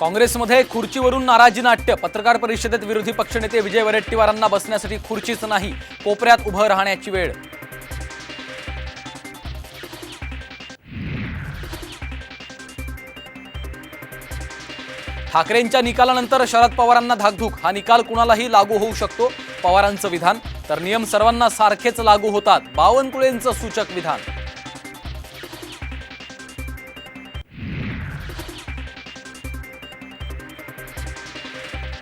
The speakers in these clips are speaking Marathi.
काँग्रेसमध्ये खुर्चीवरून नाराजी नाट्य. पत्रकार परिषदेत विरोधी पक्षनेते विजय वडेट्टीवारांना बसण्यासाठी खुर्चीच नाही कोपऱ्यात उभं राहण्याची वेळ. ठाकरेंच्या निकालानंतर शरद पवारांना धाकधूक. हा निकाल कुणालाही लागू होऊ शकतो पवारांचं विधान. तर नियम सर्वांना सारखेच लागू होतात. बावनकुळेंचं सूचक विधान.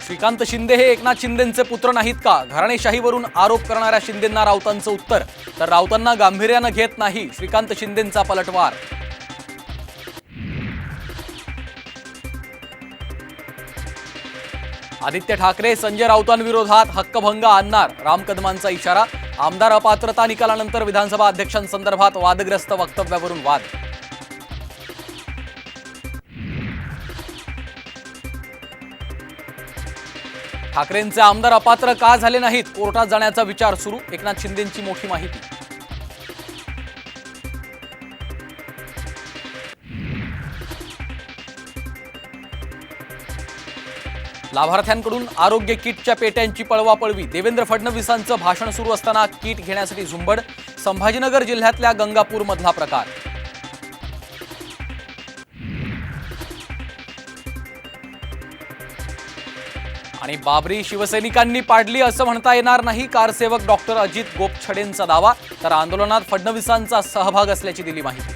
श्रीकांत शिंदे हे एकनाथ शिंदेंचे पुत्र नाहीत का? घराणेशाहीवरून आरोप करणाऱ्या शिंदेंना राऊतांचं उत्तर. तर राऊतांना गांभीर्यानं घेत नाही श्रीकांत शिंदेंचा पलटवार. आदित्य ठाकरे संजय राऊतांविरोधात हक्कभंग आणणार राम कदमांचा इशारा. आमदार अपात्रता निकालानंतर विधानसभा अध्यक्षांसंदर्भात वादग्रस्त वक्तव्यावरून वाद. ठाकरेंचे आमदार अपात्र का झाले नाहीत? कोर्टात जाण्याचा विचार सुरू. एकनाथ शिंदेची मोठी माहिती. लाभार्थ्यांकडून आरोग्य किटच्या पेट्यांची पळवापळवी देवेंद्र फडणवीसांचं भाषण सुरू असताना किट घेण्यासाठी झुंबड संभाजीनगर जिल्ह्यातल्या गंगापूर मधला प्रकार. आणि बाबरी शिवसैनिकांनी पाडली असं म्हणता येणार नाही. कारसेवक डॉक्टर अजित गोपछडेंचा दावा तर आंदोलनात फडणवीसांचा सहभाग असल्याची दिली माहिती.